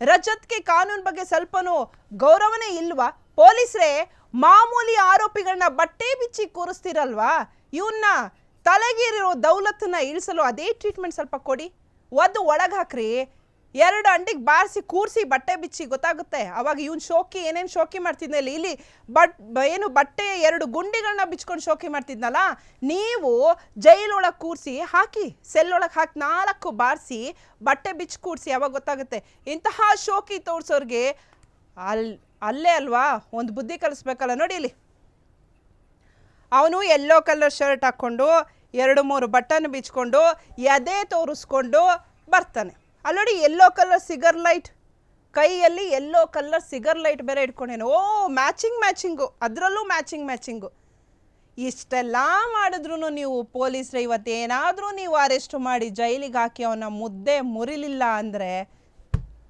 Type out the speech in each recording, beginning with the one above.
ರಜತ್ಗೆ ಕಾನೂನು ಬಗ್ಗೆ ಸ್ವಲ್ಪನೂ ಗೌರವನೇ ಇಲ್ವಾ? ಪೊಲೀಸರೇ, ಮಾಮೂಲಿ ಆರೋಪಿಗಳನ್ನ ಬಟ್ಟೆ ಬಿಚ್ಚಿ ಕೂರಿಸ್ತಿರಲ್ವಾ? ಇವನ್ನ ತಲೆಗೇರಿರೋ ದೌಲತ್ತನ್ನ ಇಳಿಸಲು ಅದೇ ಟ್ರೀಟ್ಮೆಂಟ್ ಸ್ವಲ್ಪ ಕೊಡಿ. ಒದ್ದು ಒಳಗೆ ಹಾಕ್ರಿ ಎರಡು ಅಂಡಿಗೆ ಬಾರಿಸಿ, ಕೂರಿಸಿ ಬಟ್ಟೆ ಬಿಚ್ಚಿ, ಗೊತ್ತಾಗುತ್ತೆ? ಅವಾಗ ಇವನ್ ಶೋಕಿ, ಏನೇನು ಶೋಕಿ ಮಾಡ್ತಿದ್ನ? ಇಲ್ಲಿ ಬಟ್ ಏನು ಬಟ್ಟೆ ಎರಡು ಗುಂಡಿಗಳನ್ನ ಬಿಚ್ಕೊಂಡು ಶೋಕಿ ಮಾಡ್ತಿದ್ನಲ್ಲ, ನೀವು ಜೈಲೊಳಗೆ ಕೂರಿಸಿ, ಹಾಕಿ, ಸೆಲ್ಲೊಳಗೆ ಹಾಕಿ, ನಾಲ್ಕು ಬಾರಿಸಿ ಬಟ್ಟೆ ಬಿಚ್ಚಿ ಕೂರಿಸಿ, ಅವಾಗ ಗೊತ್ತಾಗುತ್ತೆ. ಇಂತಹ ಶೋಕಿ ತೋರಿಸೋರಿಗೆ ಅಲ್ಲಿ ಅಲ್ಲೇ ಅಲ್ವಾ? ಒಂದು ಬುದ್ಧಿ ಕಲಿಸ್ಬೇಕಲ್ಲ, ನೋಡಿ ಇಲ್ಲಿ. ಅವನು ಯೆಲ್ಲೋ ಕಲರ್ ಶರ್ಟ್ ಹಾಕ್ಕೊಂಡು, ಎರಡು ಮೂರು ಬಟನ್ ಬಿಚ್ಕೊಂಡು, ಎದೆ ತೋರಿಸ್ಕೊಂಡು ಬರ್ತಾನೆ. ಅಲ್ಲಿ ಎಲ್ಲೋ ಕಲರ್ ಸಿಗರ್ ಲೈಟ್ ಕೈಯಲ್ಲಿ ಎಲ್ಲೋ ಕಲರ್ ಸಿಗರ್ ಲೈಟ್ ಬೇರೆ ಇಟ್ಕೊಂಡೇನು. ಓ ಮ್ಯಾಚಿಂಗ್ ಮ್ಯಾಚಿಂಗು ಅದರಲ್ಲೂ ಮ್ಯಾಚಿಂಗ್ ಮ್ಯಾಚಿಂಗು ಇಷ್ಟೆಲ್ಲ ಮಾಡಿದ್ರು ನೀವು ಪೊಲೀಸ್ರೆ, ಇವತ್ತೇನಾದರೂ ನೀವು ಅರೆಸ್ಟ್ ಮಾಡಿ ಜೈಲಿಗೆ ಹಾಕಿ ಅವನ ಮುದ್ದೆ ಮುರಿಲಿಲ್ಲ ಅಂದರೆ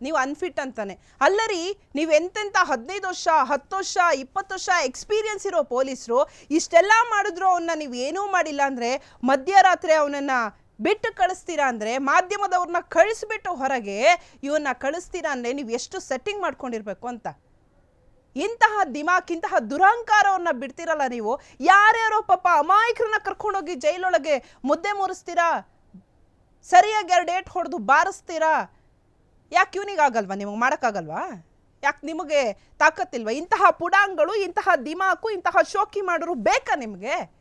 ನೀವು ಅನ್ಫಿಟ್ ಅಂತಾನೆ. ಅಲ್ಲರಿ, ನೀವು ಎಂತೆಂಥ ಹದಿನೈದು ವರ್ಷ, ಹತ್ತು ವರ್ಷ, ಇಪ್ಪತ್ತು ವರ್ಷ ಎಕ್ಸ್ಪೀರಿಯನ್ಸ್ ಇರೋ ಪೊಲೀಸರು, ಇಷ್ಟೆಲ್ಲ ಮಾಡಿದ್ರು ಅವನ್ನ ನೀವು ಏನೂ ಮಾಡಿಲ್ಲ ಅಂದರೆ ಮಧ್ಯರಾತ್ರಿ ಅವನನ್ನ ಬಿಟ್ಟು ಕಳಿಸ್ತೀರಾ ಅಂದರೆ ಮಾಧ್ಯಮದವ್ರನ್ನ ಕಳಿಸ್ಬಿಟ್ಟು ಹೊರಗೆ ಇವನ್ನ ಕಳಿಸ್ತೀರಾ ಅಂದರೆ ನೀವು ಎಷ್ಟು ಸೆಟ್ಟಿಂಗ್ ಮಾಡ್ಕೊಂಡಿರ್ಬೇಕು ಅಂತ. ಇಂತಹ ದಿಮಾಕ್, ಇಂತಹ ಬಿಡ್ತೀರಲ್ಲ ಬಿಡ್ತಿರಲ್ಲ ನೀವು. ಯಾರ್ಯಾರೋ ಪಾಪ ಅಮಾಯಕರನ್ನ ಕರ್ಕೊಂಡೋಗಿ ಜೈಲೊಳಗೆ ಮುದ್ದೆ ಮೂರಿಸ್ತೀರಾ? ಸರಿಯಾಗಿ ಎರಡು ಏಟ್ ಹೊಡೆದು ಬಾರಿಸ್ತೀರಾ? ಯಾಕೆ ಇವನಿಗೆ ಆಗಲ್ವಾ? ನಿಮಗೆ ಮಾಡೋಕ್ಕಾಗಲ್ವಾ? ಯಾಕೆ ನಿಮಗೆ ತಾಕತ್ತಿಲ್ವಾ? ಇಂತಹ ಪುಡಾಂಗಳು, ಇಂತಹ ದಿಮಾಕು, ಇಂತಹ ಶೋಕಿ ಮಾಡೋರು ಬೇಕಾ ನಿಮಗೆ?